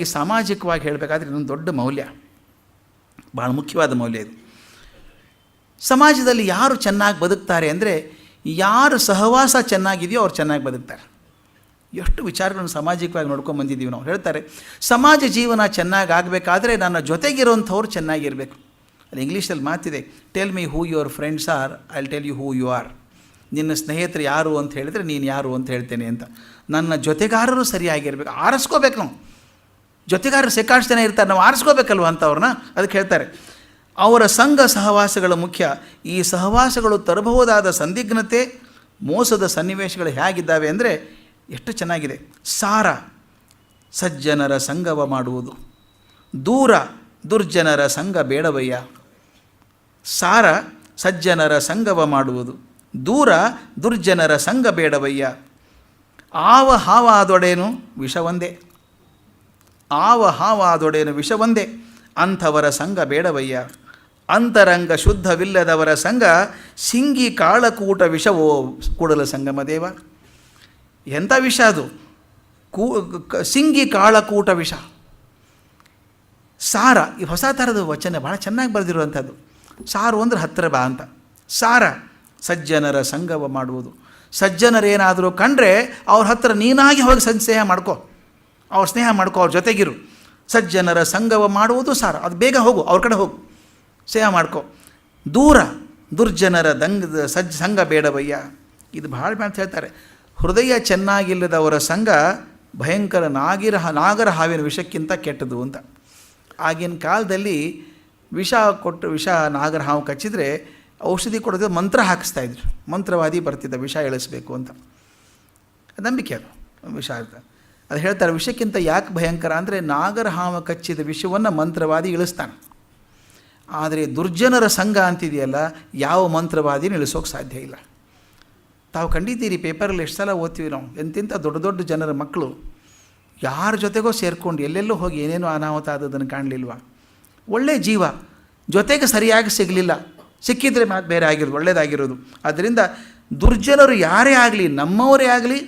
ಈ ಸಾಮಾಜಿಕವಾಗಿ ಹೇಳಬೇಕಾದ್ರೆ ಇದೊಂದು ದೊಡ್ಡ ಮೌಲ್ಯ. ಭಾಳ ಮುಖ್ಯವಾದ ಮೌಲ್ಯ ಇದು. ಸಮಾಜದಲ್ಲಿ ಯಾರು ಚೆನ್ನಾಗಿ ಬದುಕ್ತಾರೆ ಅಂದರೆ ಯಾರು ಸಹವಾಸ ಚೆನ್ನಾಗಿದೆಯೋ ಅವ್ರು ಚೆನ್ನಾಗಿ ಬದುಕ್ತಾರೆ. ಎಷ್ಟು ವಿಚಾರಗಳನ್ನು ಸಾಮಾಜಿಕವಾಗಿ ನೋಡ್ಕೊಂಡು ಬಂದಿದ್ದೀವಿ ನಾವು. ಹೇಳ್ತಾರೆ, ಸಮಾಜ ಜೀವನ ಚೆನ್ನಾಗಿ ಆಗಬೇಕಾದ್ರೆ ನನ್ನ ಜೊತೆಗಿರುವಂಥವ್ರು ಚೆನ್ನಾಗಿರಬೇಕು ಅಲ್ಲಿ ಇಂಗ್ಲೀಷಲ್ಲಿ ಮಾತಿದೆ tell me who your friends are I tell you who you are ನಿನ್ನ ಸ್ನೇಹಿತರು ಯಾರು ಅಂತ ಹೇಳಿದರೆ ನೀನು ಯಾರು ಅಂತ ಹೇಳ್ತೇನೆ ಅಂತ. ನನ್ನ ಜೊತೆಗಾರರು ಸರಿಯಾಗಿರ್ಬೇಕು ಆರಿಸ್ಕೋಬೇಕು ನಾವು. ಜೊತೆಗಾರರು ಸಿಕ್ಕಾಷ್ಟು ಜನ ಇರ್ತಾರೆ, ನಾವು ಆರಿಸ್ಕೋಬೇಕಲ್ವ ಅಂತವ್ರನ್ನ ಅದಕ್ಕೆ ಹೇಳ್ತಾರೆ. ಅವರ ಸಂಘ ಸಹವಾಸಗಳು ಮುಖ್ಯ. ಈ ಸಹವಾಸಗಳು ತರಬಹುದಾದ ಸಂದಿಗ್ಧತೆ ಮೋಸದ ಸನ್ನಿವೇಶಗಳು ಹೇಗಿದ್ದಾವೆ ಅಂದರೆ ಎಷ್ಟು ಚೆನ್ನಾಗಿದೆ. ಸಾರ, ಸಜ್ಜನರ ಸಂಗವ ಮಾಡುವುದು. ದೂರ, ದುರ್ಜನರ ಸಂಘ ಬೇಡವಯ್ಯ. ಸಾರ, ಸಜ್ಜನರ ಸಂಗವ ಮಾಡುವುದು. ದೂರ, ದುರ್ಜನರ ಸಂಘ ಬೇಡವಯ್ಯ. ಆವ ಹಾವಾದೊಡೇನು ವಿಷವೊಂದೇ ಆವ ಹಾವಾದೊಡೇನು ವಿಷವೊಂದೇ ಅಂಥವರ ಸಂಘ ಬೇಡವಯ್ಯ. ಅಂತರಂಗ ಶುದ್ಧವಿಲ್ಲದವರ ಸಂಘ ಸಿಂಗಿ ಕಾಳಕೂಟ ವಿಷವೋ ಕೂಡಲ ಸಂಗಮ ದೇವ. ಎಂಥ ವಿಷ ಅದು? ಕೂ ಕ- ಸಿಂಗಿ ಕಾಳಕೂಟ ವಿಷ. ಸಾರ, ಈ ಹೊಸ ಥರದ ವಚನ ಭಾಳ ಚೆನ್ನಾಗಿ ಬರೆದಿರುವಂಥದ್ದು. ಸಾರು ಅಂದ್ರೆ ಹತ್ತಿರ ಬಾ ಅಂತ. ಸಾರ, ಸಜ್ಜನರ ಸಂಗವ ಮಾಡುವುದು. ಸಜ್ಜನರೇನಾದರೂ ಕಂಡ್ರೆ ಅವ್ರ ಹತ್ರ ನೀನಾಗಿ ಹೋಗಿ ಸಂಸೇಹ ಮಾಡ್ಕೋ. ಅವ್ರ ಸ್ನೇಹ ಮಾಡ್ಕೋ, ಅವ್ರ ಜೊತೆಗಿರು. ಸಜ್ಜನರ ಸಂಗವ ಮಾಡುವುದು ಸಾರ. ಅದು ಬೇಗ ಹೋಗು, ಅವ್ರ ಕಡೆ ಹೋಗು. ಸ್ನೇಹ ಮಾಡ್ಕೋ. ದೂರ, ದುರ್ಜನರ ದಂಗ, ಸಜ್ಜ ಸಂಘ ಬೇಡವಯ್ಯ. ಇದು ಭಾಳ ಅಂತ ಹೇಳ್ತಾರೆ. ಹೃದಯ ಚೆನ್ನಾಗಿಲ್ಲದವರ ಸಂಘ ಭಯಂಕರ ನಾಗಿರ, ನಾಗರ ಹಾವಿನ ವಿಷಕ್ಕಿಂತ ಕೆಟ್ಟದು ಅಂತ. ಆಗಿನ ಕಾಲದಲ್ಲಿ ವಿಷ ಕೊಟ್ಟು, ವಿಷ ನಾಗರ ಹಾವು ಕಚ್ಚಿದರೆ ಔಷಧಿ ಕೊಡೋದು ಮಂತ್ರ ಹಾಕಿಸ್ತಾ ಇದ್ರು. ಮಂತ್ರವಾದಿ ಬರ್ತಿದ್ದ, ವಿಷ ಇಳಿಸ್ಬೇಕು ಅಂತ. ನಂಬಿಕೆ ಅದು, ವಿಷ ಅಂತ ಅದು ಹೇಳ್ತಾರೆ, ವಿಷಕ್ಕಿಂತ ಯಾಕೆ ಭಯಂಕರ ಅಂದರೆ ನಾಗರ ಹಾವು ಕಚ್ಚಿದ ವಿಷವನ್ನು ಮಂತ್ರವಾದಿ ಇಳಿಸ್ತಾನೆ. ಆದರೆ ದುರ್ಜನರ ಸಂಘ ಅಂತಿದೆಯಲ್ಲ, ಯಾವ ಮಂತ್ರವಾದಿ ಇಳಿಸೋಕೆ ಸಾಧ್ಯ ಇಲ್ಲ. ತಾವು ಕಂಡಿದ್ದೀರಿ ಪೇಪರಲ್ಲಿ ಎಷ್ಟು ಸಲ ಓದ್ತೀವಿ ನಾವು, ಎಂತಿಂಥ ದೊಡ್ಡ ದೊಡ್ಡ ಜನರ ಮಕ್ಕಳು, ಯಾರ ಜೊತೆಗೋ ಸೇರಿಕೊಂಡು ಎಲ್ಲೆಲ್ಲೋ ಹೋಗಿ ಏನೇನೋ ಅನಾಹುತ ಆದದನ್ನು ಕಾಣಲಿಲ್ವ? ಒಳ್ಳೆ ಜೀವ, ಜೊತೆಗೆ ಸರಿಯಾಗಿ ಸಿಗಲಿಲ್ಲ. ಸಿಕ್ಕಿದ್ರೆ ಮಾತು ಬೇರೆ ಆಗಿರೋದು ಒಳ್ಳೆಯದಾಗಿರೋದು ಅದರಿಂದ ದುರ್ಜನರು ಯಾರೇ ಆಗಲಿ, ನಮ್ಮವರೇ ಆಗಲಿ,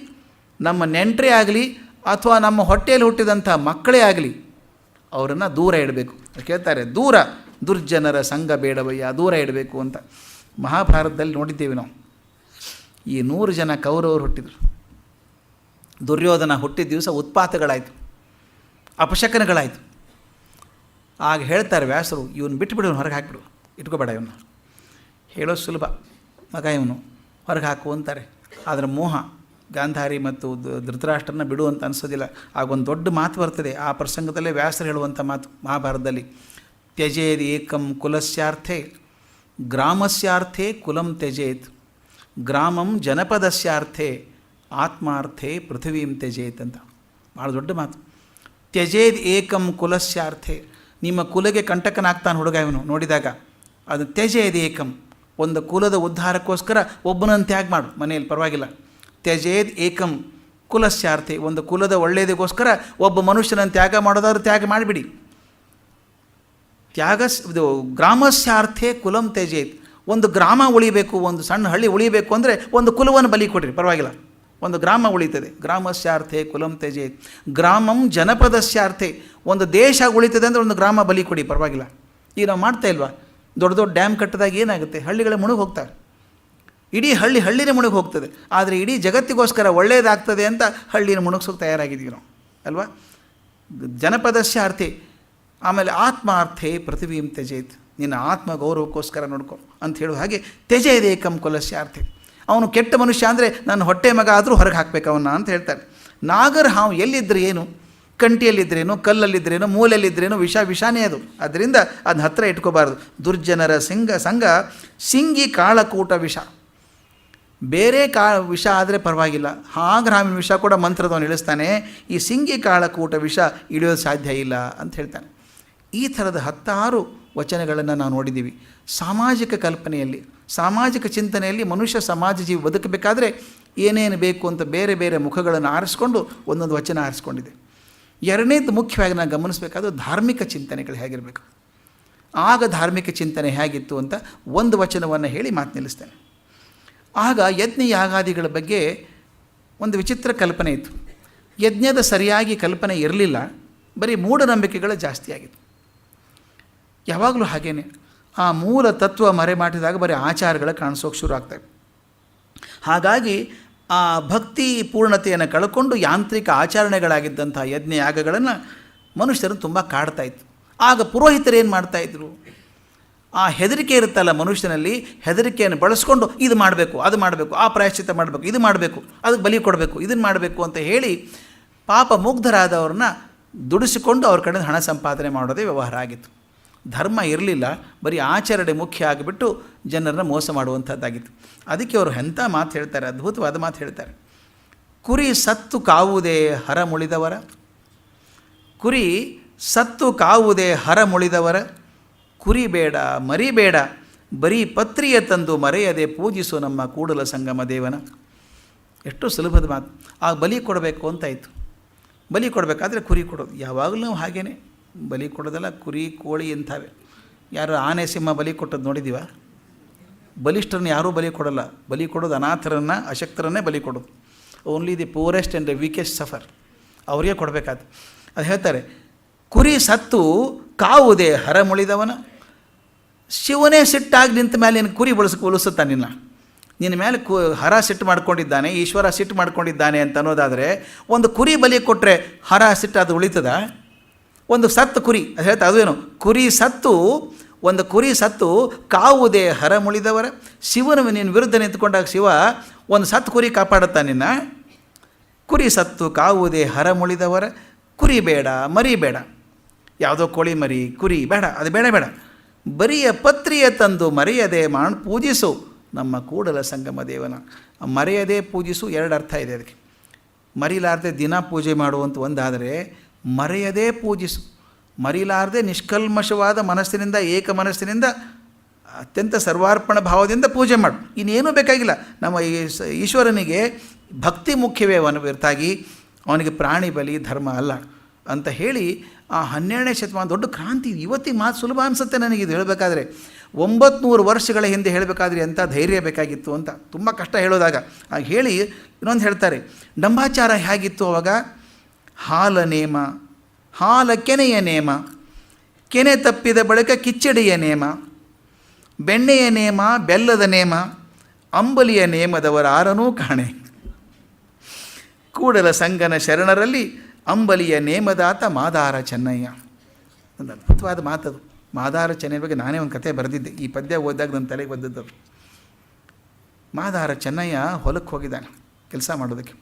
ನಮ್ಮ ನೆಂಟರೇ ಆಗಲಿ ಅಥವಾ ನಮ್ಮ ಹೊಟ್ಟೆಯಲ್ಲಿ ಹುಟ್ಟಿದಂಥ ಮಕ್ಕಳೇ ಆಗಲಿ, ಅವರನ್ನು ದೂರ ಇಡಬೇಕು. ಕೇಳ್ತಾರೆ, ದೂರ, ದುರ್ಜನರ ಸಂಘ ಬೇಡವಯ್ಯ, ದೂರ ಇಡಬೇಕು ಅಂತ. ಮಹಾಭಾರತದಲ್ಲಿ ನೋಡಿದ್ದೇವೆ ನಾವು. ಈ ನೂರು ಜನ ಕೌರವರು ಹುಟ್ಟಿದರು. ದುರ್ಯೋಧನ ಹುಟ್ಟಿದ ದಿವಸ ಉತ್ಪಾತಗಳಾಯಿತು, ಅಪಶಕನಗಳಾಯಿತು. ಆಗ ಹೇಳ್ತಾರೆ ವ್ಯಾಸರು, ಇವನು ಬಿಟ್ಟುಬಿಡು ಇವನು ಹೊರಗೆ ಹಾಕಿಬಿಡು, ಇಟ್ಕೋಬೇಡ ಇವನ್ನ ಹೇಳೋದು ಸುಲಭ. ಮಗ ಇವನು, ಹೊರಗೆ ಹಾಕು, ಅಂತಾರೆ. ಆದರೆ ಮೋಹ ಗಾಂಧಾರಿ ಮತ್ತು ಧೃತರಾಷ್ಟ್ರನ ಬಿಡು ಅಂತ ಅನಿಸೋದಿಲ್ಲ. ಆಗೊಂದು ದೊಡ್ಡ ಮಾತು ಬರ್ತದೆ. ಆ ಪ್ರಸಂಗದಲ್ಲೇ ವ್ಯಾಸರು ಹೇಳುವಂಥ ಮಾತು ಮಹಾಭಾರತದಲ್ಲಿ. ತ್ಯಜೇದ್ ಏಕಂ ಕುಲಸ್ಯಾರ್ಥೆ, ಗ್ರಾಮಸ್ಯಾರ್ಥೆ ಕುಲಂ ತ್ಯಜೇತ್, ಗ್ರಾಮಂ ಜನಪದಸ್ಯಾರ್ಥೆ, ಆತ್ಮಾರ್ಥೆ ಪೃಥ್ವೀಂ ತ್ಯಜೇತ್ ಅಂತ. ಭಾಳ ದೊಡ್ಡ ಮಾತು. ತ್ಯಜೇದ್ ಏಕಂ ಕುಲಸ್ಯಾರ್ಥೆ, ನಿಮ್ಮ ಕುಲಗೆ ಕಂಟಕನಾಗ್ತಾನೆ ಹುಡುಗ ಇವನು ನೋಡಿದಾಗ. ಅದು ತ್ಯಜೇದ್ ಏಕಂ. ಒಂದು ಕುಲದ ಉದ್ಧಾರಕ್ಕೋಸ್ಕರ ಒಬ್ಬನನ್ನು ತ್ಯಾಗ ಮಾಡು. ಮನೆಯಲ್ಲಿ ಪರವಾಗಿಲ್ಲ. ತ್ಯಜೇದ್ ಏಕಂ ಕುಲಸ್ಯಾರ್ಥೆ. ಒಂದು ಕುಲದ ಒಳ್ಳೆಯದಕ್ಕೋಸ್ಕರ ಒಬ್ಬ ಮನುಷ್ಯನನ್ನು ತ್ಯಾಗ ಮಾಡೋದಾದ್ರೂ ತ್ಯಾಗ ಮಾಡಿಬಿಡಿ. ತ್ಯಾಗ ಇದು ಗ್ರಾಮಸ್ಯಾರ್ಥೆ ಕುಲಂ ತ್ಯಜೇತ್. ಒಂದು ಗ್ರಾಮ ಉಳಿಬೇಕು, ಒಂದು ಸಣ್ಣ ಹಳ್ಳಿ ಉಳಿಬೇಕು ಅಂದರೆ ಒಂದು ಕುಲವನ್ನು ಬಲಿ ಕೊಡಿರಿ, ಪರವಾಗಿಲ್ಲ. ಒಂದು ಗ್ರಾಮ ಉಳಿತದೆ. ಗ್ರಾಮಸ್ಯಾರ್ಥೆ ಕುಲಂ ತ್ಯಜೇತ್. ಗ್ರಾಮಂ ಜನಪದಸ್ಯಾರ್ಥೆ. ಒಂದು ದೇಶ ಉಳಿತದೆ ಅಂದರೆ ಒಂದು ಗ್ರಾಮ ಬಲಿ ಕೊಡಿ, ಪರವಾಗಿಲ್ಲ. ಈಗ ನಾವು ಮಾಡ್ತಾ ಇಲ್ವಾ? ದೊಡ್ಡ ದೊಡ್ಡ ಡ್ಯಾಮ್ ಕಟ್ಟಿದಾಗ ಏನಾಗುತ್ತೆ? ಹಳ್ಳಿಗಳ ಮುಳುಗಿ ಹೋಗ್ತಾರೆ ಇಡೀ ಹಳ್ಳಿ ಹಳ್ಳಿನೇ ಮುಳುಗಿ ಹೋಗ್ತದೆ. ಆದರೆ ಇಡೀ ಜಗತ್ತಿಗೋಸ್ಕರ ಒಳ್ಳೆಯದಾಗ್ತದೆ ಅಂತ ಹಳ್ಳಿನ ಮುಣಗಿಸೋಕೆ ತಯಾರಾಗಿದ್ದೀವಿ ನಾವು. ಅಲ್ವಾ? ಜನಪದಸ್ಯಾರ್ಥೆ ಆಮೇಲೆ ಆತ್ಮಾರ್ಥೆ ಪೃಥ್ವೀಂ ತ್ಯಜೇತ್. ನಿನ್ನ ಆತ್ಮ ಗೌರವಕ್ಕೋಸ್ಕರ ನೋಡ್ಕೊ ಅಂತ ಹೇಳುವ ಹಾಗೆ ತ್ಯಜೇದೇಕಂ ಕುಲಸ್ಯಾರ್ಥೆ ಅವನು ಕೆಟ್ಟ ಮನುಷ್ಯ ಅಂದರೆ ನನ್ನ ಹೊಟ್ಟೆ ಮಗ ಆದರೂ ಹೊರಗೆ ಹಾಕ್ಬೇಕು ಅವನ್ನ ಅಂತ ಹೇಳ್ತಾರೆ ನಾಗರ ಹಾವು ಎಲ್ಲಿದ್ದರೆ ಏನು? ಕಂಟಿಯಲ್ಲಿದ್ದರೇನು ಕಲ್ಲಲ್ಲಿದ್ದರೇನು ಮೂಲೆಯಲ್ಲಿದ್ದರೇನು ವಿಷ ವಿಷಾನೇ ಅದು. ಅದರಿಂದ ಅದನ್ನ ಹತ್ತಿರ ಇಟ್ಕೋಬಾರ್ದು. ದುರ್ಜನರ ಸಿಂಗ ಸಂಘ, ಸಿಂಗಿ ಕಾಳಕೂಟ ವಿಷ. ಬೇರೆ ಕಾ ವಿಷ ಆದರೆ ಪರವಾಗಿಲ್ಲ. ಹಾಗ್ರಾಮಿನ ವಿಷ ಕೂಡ ಮಂತ್ರದವನು ಇಳಿಸ್ತಾನೆ. ಈ ಸಿಂಗಿ ಕಾಳಕೂಟ ವಿಷ ಇಳಿಯೋದು ಸಾಧ್ಯ ಇಲ್ಲ ಅಂತ ಹೇಳ್ತಾನೆ. ಈ ಥರದ ಹತ್ತಾರು ವಚನಗಳನ್ನು ನಾವು ನೋಡಿದ್ದೀವಿ. ಸಾಮಾಜಿಕ ಕಲ್ಪನೆಯಲ್ಲಿ, ಸಾಮಾಜಿಕ ಚಿಂತನೆಯಲ್ಲಿ ಮನುಷ್ಯ ಸಮಾಜ ಜೀವಿ ಬದುಕಬೇಕಾದ್ರೆ ಏನೇನು ಬೇಕು ಅಂತ ಬೇರೆ ಬೇರೆ ಮುಖಗಳನ್ನು ಆರಿಸ್ಕೊಂಡು ಒಂದೊಂದು ವಚನ ಆರಿಸ್ಕೊಂಡಿದೆ. ಎರಡನೇದು ಮುಖ್ಯವಾಗಿ ನಾನು ಗಮನಿಸಬೇಕಾದ್ರೆ ಧಾರ್ಮಿಕ ಚಿಂತನೆಗಳು ಹೇಗಿರಬೇಕು. ಆಗ ಧಾರ್ಮಿಕ ಚಿಂತನೆ ಹೇಗಿತ್ತು ಅಂತ ಒಂದು ವಚನವನ್ನು ಹೇಳಿ ಮಾತು ನಿಲ್ಲಿಸ್ತೇನೆ ಆಗ ಯಜ್ಞ ಯಾಗಾದಿಗಳ ಬಗ್ಗೆ ಒಂದು ವಿಚಿತ್ರ ಕಲ್ಪನೆ ಇತ್ತು. ಯಜ್ಞದ ಸರಿಯಾಗಿ ಕಲ್ಪನೆ ಇರಲಿಲ್ಲ. ಬರೀ ಮೂಢನಂಬಿಕೆಗಳು ಜಾಸ್ತಿ ಆಗಿತ್ತು. ಯಾವಾಗಲೂ ಹಾಗೇನೆ. ಆ ಮೂಲ ತತ್ವ ಮರೆ ಮಾಡಿದಾಗ ಬರೀ ಆಚಾರಗಳು ಕಾಣಿಸೋಕೆ ಶುರು ಆಗ್ತವೆ. ಹಾಗಾಗಿ ಆ ಭಕ್ತಿ ಪೂರ್ಣತೆಯನ್ನು ಕಳ್ಕೊಂಡು ಯಾಂತ್ರಿಕ ಆಚರಣೆಗಳಾಗಿದ್ದಂಥ ಯಜ್ಞ ಯಾಗಗಳನ್ನು ಮನುಷ್ಯರು ತುಂಬ ಕಾಡ್ತಾಯಿತ್ತು ಆಗ ಪುರೋಹಿತರೇನು ಮಾಡ್ತಾಯಿದ್ರು ಆ ಹೆದರಿಕೆ ಇರುತ್ತಲ್ಲ ಮನುಷ್ಯನಲ್ಲಿ, ಹೆದರಿಕೆಯನ್ನು ಬಳಸ್ಕೊಂಡು ಇದು ಮಾಡಬೇಕು, ಅದು ಮಾಡಬೇಕು, ಆ ಪ್ರಾಯಶ್ಚಿತ್ತ ಮಾಡಬೇಕು, ಇದು ಮಾಡಬೇಕು, ಅದಕ್ಕೆ ಬಲಿ ಕೊಡಬೇಕು ಇದನ್ನು ಮಾಡಬೇಕು ಅಂತ ಹೇಳಿ ಪಾಪ ಮುಗ್ಧರಾದವ್ರನ್ನ ದುಡಿಸಿಕೊಂಡು ಅವ್ರ ಕಡೆ ಹಣ ಸಂಪಾದನೆ ಮಾಡೋದೇ ವ್ಯವಹಾರ ಆಗಿತ್ತು. ಧರ್ಮ ಇರಲಿಲ್ಲ, ಬರೀ ಆಚರಣೆ ಮುಖ್ಯ ಆಗಿಬಿಟ್ಟು ಜನರನ್ನ ಮೋಸ ಮಾಡುವಂಥದ್ದಾಗಿತ್ತು. ಅದಕ್ಕೆ ಅವರು ಎಂಥ ಮಾತು ಹೇಳ್ತಾರೆ, ಅದ್ಭುತವಾದ ಮಾತು ಹೇಳ್ತಾರೆ. ಕುರಿ ಸತ್ತು ಕಾವುದೇ ಹರ ಮುಳಿದವರ? ಕುರಿ ಸತ್ತು ಕಾವುದೇ ಹರ ಮುಳಿದವರ? ಕುರಿ ಬೇಡ ಮರಿ ಬೇಡ ಬರೀ ಪತ್ರಿಯ ತಂದು ಮರೆಯದೆ ಪೂಜಿಸು ನಮ್ಮ ಕೂಡಲ ಸಂಗಮ ದೇವನ. ಎಷ್ಟು ಸುಲಭದ ಮಾತು. ಆ ಬಲಿ ಕೊಡಬೇಕು ಅಂತಾಯಿತು ಬಲಿ ಕೊಡಬೇಕಾದ್ರೆ ಕುರಿ ಕೊಡೋದು. ಯಾವಾಗಲೂ ನಾವು ಹಾಗೇನೆ. ಬಲಿ ಕೊಡೋದಲ್ಲ, ಕುರಿ, ಕೋಳಿ ಇಂಥವೆ. ಯಾರು ಆನೆ, ಸಿಂಹ ಬಲಿ ಕೊಟ್ಟದ್ದು ನೋಡಿದ್ದೀವ? ಬಲಿಷ್ಠರನ್ನ ಯಾರೂ ಬಲಿ ಕೊಡಲ್ಲ. ಬಲಿ ಕೊಡೋದು ಅನಾಥರನ್ನು, ಅಶಕ್ತರನ್ನೇ ಬಲಿ ಕೊಡೋದು. Only the poorest and the weakest suffer ಅವರಿಗೆ ಕೊಡಬೇಕಾದ ಅದು ಹೇಳ್ತಾರೆ, ಕುರಿ ಸತ್ತು ಕಾವುದೇ ಹರ ಮುಳಿದವನ ಶಿವನೇ ಸಿಟ್ಟಾಗಿ ನಿಂತ ಮೇಲೆ ನಿನ್ನ ಕುರಿ ಬಳಸ ಉಳಿಸುತ್ತಾ ನಿನ್ನ. ನಿನ್ನ ಮೇಲೆ ಕು, ಹರ ಸಿಟ್ಟು ಮಾಡ್ಕೊಂಡಿದ್ದಾನೆ, ಈಶ್ವರ ಸಿಟ್ಟು ಮಾಡ್ಕೊಂಡಿದ್ದಾನೆ ಅಂತ ಅನ್ನೋದಾದರೆ ಒಂದು ಕುರಿ ಬಲಿ ಕೊಟ್ಟರೆ ಹರ ಸಿಟ್ಟು ಅದು ಉಳಿತದ? ಒಂದು ಸತ್ತು ಕುರಿ, ಅದು ಹೇಳ್ತಾ ಅದೇನು ಕುರಿ ಸತ್ತು, ಒಂದು ಕುರಿ ಸತ್ತು ಕಾವುದೇ ಹರ ಮುಳಿದವರ. ಶಿವನ ನಿನ್ನ ವಿರುದ್ಧ ನಿಂತ್ಕೊಂಡಾಗ ಶಿವ ಒಂದು ಸತ್ತು ಕುರಿ ಕಾಪಾಡುತ್ತಾ ನಿನ್ನ? ಕುರಿ ಸತ್ತು ಕಾವುದೇ ಹರ ಮುಳಿದವರ. ಕುರಿ ಬೇಡ, ಮರಿ ಬೇಡ. ಯಾವುದೋ ಕೋಳಿ ಮರಿ, ಕುರಿ ಬೇಡ, ಅದು ಬೇಡ ಬೇಡ. ಬರಿಯ ಪತ್ರಿಯ ತಂದು ಮರೆಯದೆ ಮಾಡ್ ಪೂಜಿಸು ನಮ್ಮ ಕೂಡಲ ಸಂಗಮ ದೇವನ. ಮರೆಯದೆ ಪೂಜಿಸು ಎರಡು ಅರ್ಥ ಇದೆ ಅದಕ್ಕೆ. ಮರಿಲಾರದೆ ದಿನ ಪೂಜೆ ಮಾಡುವಂಥ ಒಂದಾದರೆ ಮರೆಯದೆ ಪೂಜಿಸು. ಮರಿಲಾರದೆ ನಿಷ್ಕಲ್ಮಶವಾದ ಮನಸ್ಸಿನಿಂದ, ಏಕ ಮನಸ್ಸಿನಿಂದ ಅತ್ಯಂತ ಸರ್ವಾರ್ಪಣ ಭಾವದಿಂದ ಪೂಜೆ ಮಾಡು. ಇನ್ನೇನೂ ಬೇಕಾಗಿಲ್ಲ. ನಮ್ಮ ಈಶ್ವರನಿಗೆ ಭಕ್ತಿ ಮುಖ್ಯವೇ ಅವನ ಹೊರತಾಗಿ ಅವನಿಗೆ ಪ್ರಾಣಿ ಬಲಿ ಧರ್ಮ ಅಲ್ಲ. ಅಂತ ಹೇಳಿ ಆ ಹನ್ನೆರಡನೇ ಶತಮಾನ ದೊಡ್ಡ ಕ್ರಾಂತಿ ಇವತ್ತಿಗೆ ಮಾತು ಸುಲಭ ಅನಿಸುತ್ತೆ ನನಗೆ ಇದು ಹೇಳಬೇಕಾದ್ರೆ. ಒಂಬತ್ನೂರು ವರ್ಷಗಳ ಹಿಂದೆ ಹೇಳಬೇಕಾದ್ರೆ ಎಂಥ ಧೈರ್ಯ ಬೇಕಾಗಿತ್ತು ಅಂತ. ತುಂಬ ಕಷ್ಟ ಹೇಳೋದಾಗ. ಆಗ ಹೇಳಿ ಇನ್ನೊಂದು ಹೇಳ್ತಾರೆ. ಡಂಬಾಚಾರ ಹೇಗಿತ್ತು ಅವಾಗ? ಹಾಲ ನೇಮ, ಹಾಲ ಕೆನೆಯ ನೇಮ, ಕೆನೆ ತಪ್ಪಿದ ಬಳಿಕ ಕಿಚ್ಚಡಿಯ ನೇಮ, ಬೆಣ್ಣೆಯ ನೇಮ, ಬೆಲ್ಲದ ನೇಮ, ಅಂಬಲಿಯ ನೇಮದವರ ಆರನೂ ಕಾಣೆ. ಕೂಡಲ ಸಂಗನ ಶರಣರಲ್ಲಿ ಅಂಬಲಿಯ ನೇಮದಾತ ಮಾದಾರ ಚೆನ್ನಯ್ಯ. ಒಂದು ಅದ್ಭುತವಾದ ಮಾತದು. ಮಾದಾರ ಚೆನ್ನಯ್ಯ ಬಗ್ಗೆ ನಾನೇ ಒಂದು ಕತೆ ಬರೆದಿದ್ದೆ. ಈ ಪದ್ಯ ಓದಿದಾಗ ನನ್ನ ತಲೆಗೆ ಬಂದದ್ದು ಮಾದಾರ ಚೆನ್ನಯ್ಯ ಹೊಲಕ್ಕೆ ಹೋಗಿದ್ದಾನೆ, ಕೆಲಸ ಮಾಡೋದಕ್ಕೆ.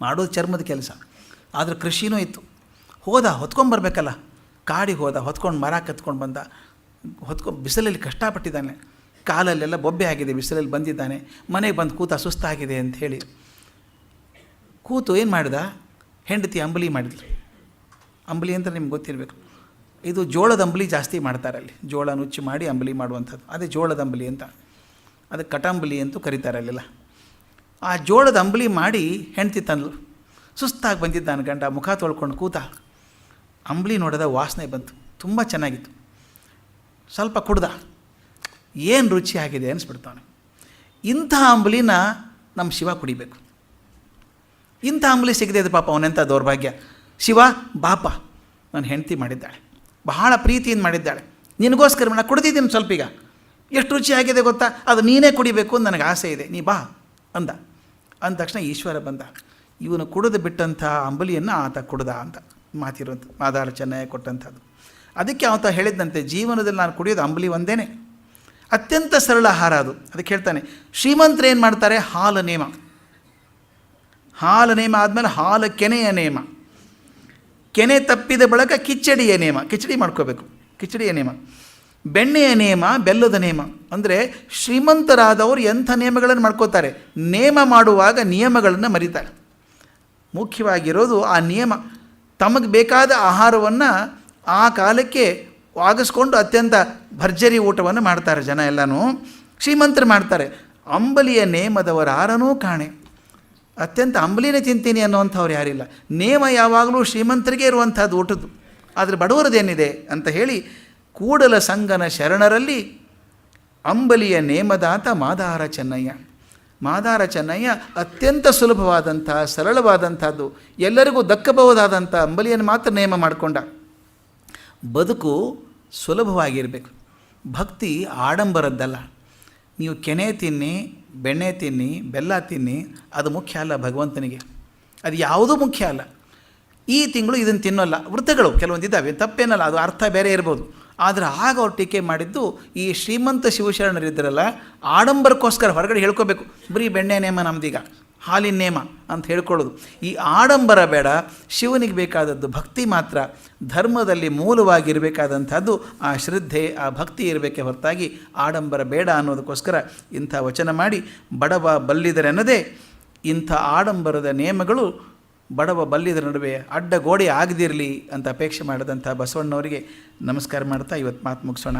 ಮಾಡೋದು ಚರ್ಮದ ಕೆಲಸ. ಆದರೆ ಕೃಷಿನೂ ಇತ್ತು. ಹೋದ ಹೊತ್ಕೊಂಬರ್ಬೇಕಲ್ಲ ಕಾಡಿಗೆ ಹೋದ, ಹೊತ್ಕೊಂಡು ಮರ ಕತ್ಕೊಂಡು ಬಂದ. ಹೊತ್ಕೊಂಡು ಬಿಸಿಲಲ್ಲಿ ಕಷ್ಟಪಟ್ಟಿದ್ದಾನೆ. ಕಾಲಲ್ಲೆಲ್ಲ ಬೊಬ್ಬೆ ಆಗಿದೆ, ಬಿಸಿಲಲ್ಲಿ ಬಂದಿದ್ದಾನೆ. ಮನೆಗೆ ಬಂದು ಕೂತ ಸುಸ್ತಾಗಿದೆ ಅಂತ ಹೇಳಿ. ಕೂತು ಏನು ಮಾಡಿದ? ಹೆಂಡತಿ ಅಂಬಲಿ ಮಾಡಿದ್ಲು. ಅಂಬಲಿ ಅಂತ ನಿಮ್ಗೆ ಗೊತ್ತಿರಬೇಕು. ಇದು ಜೋಳದ ಅಂಬಲಿ ಜಾಸ್ತಿ ಮಾಡ್ತಾರೆ ಅಲ್ಲಿ. ಜೋಳ ನುಚ್ಚಿ ಮಾಡಿ ಅಂಬಲಿ ಮಾಡುವಂಥದ್ದು. ಅದೇ ಜೋಳದ ಅಂಬಲಿ ಅಂತ. ಅದಕ್ಕೆ ಕಟಂಬಲಿ ಅಂತೂ ಕರೀತಾರೆ ಅಲ್ಲೆಲ್ಲ. ಆ ಜೋಳದ ಅಂಬಲಿ ಮಾಡಿ ಹೆಂಡತಿ ತಂದ್ಲು. ಸುಸ್ತಾಗಿ ಬಂದಿದ್ದ ಬಂದಿದ್ದಾನೆ ಗಂಡ. ಮುಖ ತೊಳ್ಕೊಂಡು ಕೂತ. ಅಂಬಲಿ ನೋಡಿದ ವಾಸನೆ ಬಂತು. ತುಂಬ ಚೆನ್ನಾಗಿತ್ತು. ಸ್ವಲ್ಪ ಕುಡ್ದ. ಏನು ರುಚಿ ಆಗಿದೆ ಅನಿಸ್ಬಿಡ್ತಾನೆ ಇಂಥ ಅಂಬಲಿನ ನಮ್ಮ ಶಿವ ಕುಡಿಬೇಕು. ಇಂಥ ಅಂಬಲಿ ಸಿಗದೆ ಪಾಪ, ಅವನೆಂಥ ದೌರ್ಭಾಗ್ಯ. ಶಿವ, ಬಾಪ, ನನ್ನ ಹೆಂಡತಿ ಮಾಡಿದ್ದಾಳೆ. ಬಹಳ ಪ್ರೀತಿಯಿಂದ ಮಾಡಿದ್ದಾಳೆ. ನಿನಗೋಸ್ಕರ ನಾನು ಕುಡಿದಿದ್ದೀನಿ ಸ್ವಲ್ಪ ಈಗ. ಎಷ್ಟು ರುಚಿಯಾಗಿದೆ ಗೊತ್ತಾ? ಅದು ನೀನೇ ಕುಡಿಬೇಕು ಅಂತ ನನಗೆ ಆಸೆ ಇದೆ. ನೀ ಬಾ, ಅಂದ. ಅಂದ ತಕ್ಷಣ ಈಶ್ವರ ಬಂದ. ಇವನು ಕುಡಿದು ಬಿಟ್ಟಂಥ ಅಂಬಲಿಯನ್ನು ಆತ ಕುಡ್ದ ಅಂತ. ಮಾತಿರುವಂಥ ಮಾದಾರ ಚೆನ್ನಾಗಿ ಕೊಟ್ಟಂಥದ್ದು. ಅದಕ್ಕೆ ಅವತ ಹೇಳಿದ್ದಂತೆ ಜೀವನದಲ್ಲಿ ನಾನು ಕುಡಿಯೋದು ಅಂಬಲಿ ಒಂದೇನೆ. ಅತ್ಯಂತ ಸರಳ ಆಹಾರ ಅದು. ಅದಕ್ಕೆ ಹೇಳ್ತಾನೆ, ಶ್ರೀಮಂತರು ಏನು ಮಾಡ್ತಾರೆ? ಹಾಲು ನೇಮ. ಹಾಲು ನೇಮ ಆದಮೇಲೆ ಹಾಲು ಕೆನೆಯ ನೇಮ. ಕೆನೆ ತಪ್ಪಿದ ಬಳಕ ಕಿಚಡಿಯ ನೇಮ. ಕಿಚಡಿ ಮಾಡ್ಕೋಬೇಕು. ಕಿಚಡಿಯ ನೇಮ. ಬೆಣ್ಣೆಯ ನೇಮ, ಬೆಲ್ಲದ ನೇಮ. ಅಂದರೆ ಶ್ರೀಮಂತರಾದವರು ಎಂಥ ನಿಯಮಗಳನ್ನು ಮಾಡ್ಕೋತಾರೆ? ನೇಮ ಮಾಡುವಾಗ ನಿಯಮಗಳನ್ನು ಮರಿತಾರೆ. ಮುಖ್ಯವಾಗಿರೋದು ಆ ನಿಯಮ. ತಮಗೆ ಬೇಕಾದ ಆಹಾರವನ್ನು ಆ ಕಾಲಕ್ಕೆ ಆಗಿಸ್ಕೊಂಡು ಅತ್ಯಂತ ಭರ್ಜರಿ ಊಟವನ್ನು ಮಾಡ್ತಾರೆ ಜನ ಎಲ್ಲನೂ. ಶ್ರೀಮಂತರು ಮಾಡ್ತಾರೆ. ಅಂಬಲಿಯ ನೇಮದವರಾರನೂ ಕಾಣೆ. ಅತ್ಯಂತ ಅಂಬಲಿನೇ ತಿಂತೀನಿ ಅನ್ನುವಂಥವ್ರು ಯಾರಿಲ್ಲ. ನೇಮ ಯಾವಾಗಲೂ ಶ್ರೀಮಂತರಿಗೆ ಇರುವಂಥದ್ದು ಊಟದ್ದು. ಆದರೆ ಬಡವರದೇನಿದೆ ಅಂತ ಹೇಳಿ ಕೂಡಲ ಸಂಗನ ಶರಣರಲ್ಲಿ ಅಂಬಲಿಯ ನೇಮದಾತ ಮಾದಾರ ಚೆನ್ನಯ್ಯ. ಮಾದಾರ ಚೆನ್ನಯ್ಯ ಅತ್ಯಂತ ಸುಲಭವಾದಂಥ, ಸರಳವಾದಂಥದ್ದು, ಎಲ್ಲರಿಗೂ ದಕ್ಕಬಹುದಾದಂಥ ಅಂಬಲಿಯನ್ನು ಮಾತ್ರ ನೇಮ ಮಾಡಿಕೊಂಡ. ಬದುಕು ಸುಲಭವಾಗಿರಬೇಕು. ಭಕ್ತಿ ಆಡಂಬರದ್ದಲ್ಲ. ನೀವು ಕೆನೆ ತಿನ್ನಿ ಬೆಣ್ಣೆ ತಿನ್ನಿ, ಬೆಲ್ಲ ತಿನ್ನಿ, ಅದು ಮುಖ್ಯ ಅಲ್ಲ ಭಗವಂತನಿಗೆ. ಅದು ಯಾವುದೂ ಮುಖ್ಯ ಅಲ್ಲ. ಈ ತಿಂಗಳು ಇದನ್ನು ತಿನ್ನೋಲ್ಲ. ವೃತ್ತಗಳು ಕೆಲವೊಂದಿದ್ದಾವೆ ತಪ್ಪೇನಲ್ಲ, ಅದು ಅರ್ಥ ಬೇರೆ ಇರ್ಬೋದು. ಆದರೆ ಆಗ ಅವ್ರು ಟೀಕೆ ಮಾಡಿದ್ದು ಈ ಶ್ರೀಮಂತ ಶಿವಶರಣರಿದ್ದರಲ್ಲ, ಆಡಂಬರಕ್ಕೋಸ್ಕರ ಹೊರಗಡೆ ಹೇಳ್ಕೋಬೇಕು. ಬರೀ ಬೆಣ್ಣೆ ನೇಮ ನಮ್ದೀಗ. ಹಾಲಿನ ನೇಮ ಅಂತ ಹೇಳ್ಕೊಳ್ಳೋದು. ಈ ಆಡಂಬರ ಬೇಡ, ಶಿವನಿಗೆ ಬೇಕಾದದ್ದು ಭಕ್ತಿ ಮಾತ್ರ, ಧರ್ಮದಲ್ಲಿ ಮೂಲವಾಗಿರಬೇಕಾದಂಥದ್ದು ಆ ಶ್ರದ್ಧೆ, ಆ ಭಕ್ತಿ ಇರಬೇಕೆ ಹೊರತಾಗಿ ಆಡಂಬರ ಬೇಡ ಅನ್ನೋದಕ್ಕೋಸ್ಕರ ಇಂಥ ವಚನ ಮಾಡಿ ಬಡವ ಬಲ್ಲಿದರೆನ್ನದೇ ಇಂಥ ಆಡಂಬರದ ನೇಮಗಳು ಬಡವ ಬಲ್ಲಿದರ ನಡುವೆ ಅಡ್ಡಗೋಡೆ ಆಗದಿರಲಿ ಅಂತ ಅಪೇಕ್ಷೆ ಮಾಡಿದಂಥ ಬಸವಣ್ಣವರಿಗೆ ನಮಸ್ಕಾರ ಮಾಡ್ತಾ ಇವತ್ತು ಮಾತು ಮುಗಿಸೋಣ.